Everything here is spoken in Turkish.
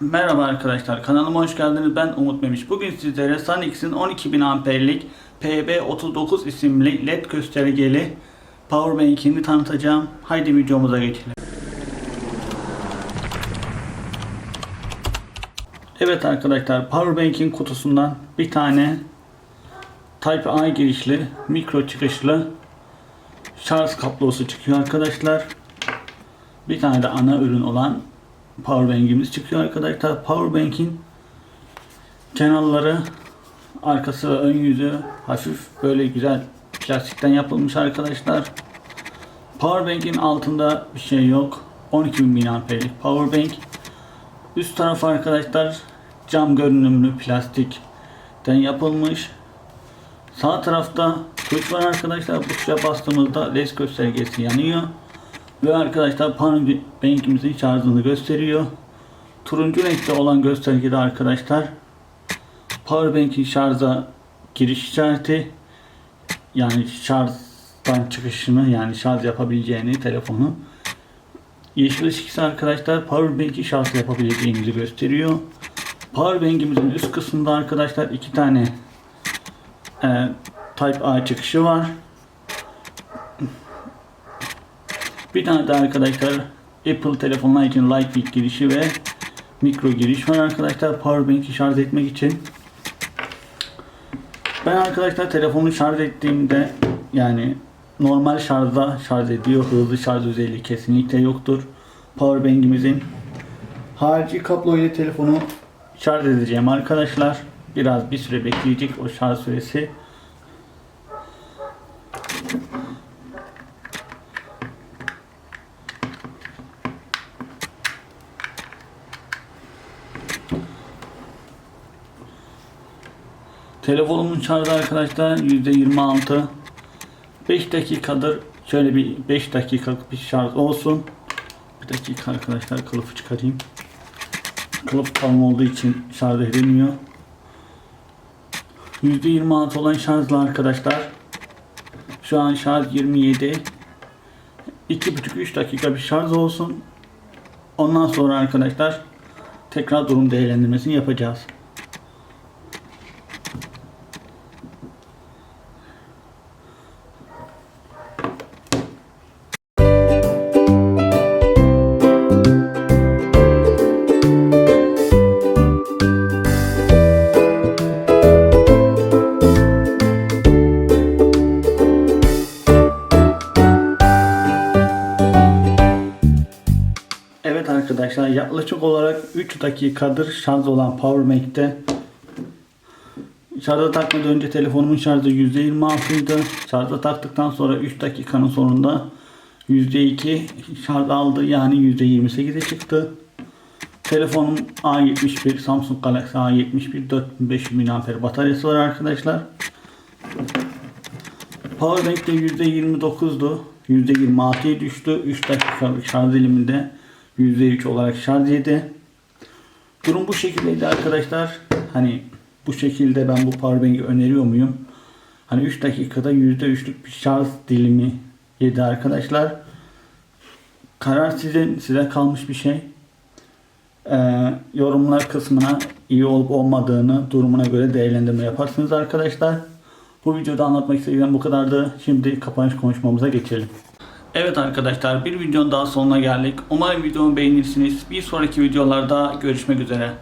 Merhaba arkadaşlar kanalıma hoş geldiniz ben Umut Memiş. Bugün sizlere Sanix'in 12.000 amperlik PB39 isimli led göstergeli powerbank'ini tanıtacağım. Haydi videomuza geçelim. Evet arkadaşlar powerbank'in kutusundan bir tane Type-A girişli mikro çıkışlı şarj kablosu çıkıyor arkadaşlar. Bir tane de ana ürün olan powerbank'imiz çıkıyor arkadaşlar. Powerbank'in kenarları, arkası ve ön yüzü hafif böyle güzel plastikten yapılmış arkadaşlar. Powerbank'in altında bir şey yok. 12.000 mAh'lik powerbank. Üst tarafı arkadaşlar cam görünümlü plastikten yapılmış. Sağ tarafta tuş var arkadaşlar. Bu tuşa bastığımızda led göstergesi yanıyor. Ve arkadaşlar powerbank'imizin şarjını gösteriyor. Turuncu renkte olan göstergede arkadaşlar powerbank'in şarja giriş işareti yani şarjdan çıkışını yani şarj yapabileceğini telefonu Yeşil ışık ise arkadaşlar powerbank'i şarj yapabileceğimizi gösteriyor. Powerbank'imizin üst kısmında arkadaşlar iki tane e, Type A çıkışı var. Bir tane de arkadaşlar Apple telefonlar için Lightning girişi ve mikro giriş var arkadaşlar powerbank'i şarj etmek için. Ben arkadaşlar telefonu şarj ettiğimde yani normal şarjda şarj ediyor. Hızlı şarj özelliği kesinlikle yoktur. Powerbank'imizin harici kablo ile telefonu şarj edeceğim arkadaşlar. Biraz bir süre bekleyecek o şarj süresi. Telefonumun şarjı arkadaşlar %26 5 dakikadır şöyle bir 5 dakikalık bir şarj olsun. Bir dakika arkadaşlar kılıfı çıkarayım. Kılıf kalın olduğu için şarj edilmiyor. %26 olan şarjla arkadaşlar. Şu an şarj 27. 2,5-3 dakika bir şarj olsun. Ondan sonra arkadaşlar tekrar durum değerlendirmesini yapacağız. Arkadaşlar yaklaşık olarak 3 dakikadır şarj olan Powerbank'te Şarja takmadan önce telefonumun şarjı %26 idi. Şarja taktıktan sonra 3 dakikanın sonunda %2 şarj aldı yani %28'e çıktı. Telefonum A71 Samsung Galaxy A71 4500 mAh bataryası var arkadaşlar. Powerbank'te %29'du. %26'ya düştü. 3 dakikalık şarj diliminde %3 olarak şarj yedi. Durum bu şekildeydi arkadaşlar. Hani bu şekilde ben bu powerbank'i öneriyor muyum? Hani 3 dakikada %3'lük bir şarj dilimi yedi arkadaşlar. Karar sizin, size kalmış bir şey. Ee, yorumlar kısmına iyi olup olmadığını durumuna göre değerlendirme yaparsınız arkadaşlar. Bu videoda anlatmak istediğim bu kadardı. Şimdi kapanış konuşmamıza geçelim. Evet arkadaşlar bir videonun daha sonuna geldik. Umarım videomu beğenirsiniz. Bir sonraki videolarda görüşmek üzere.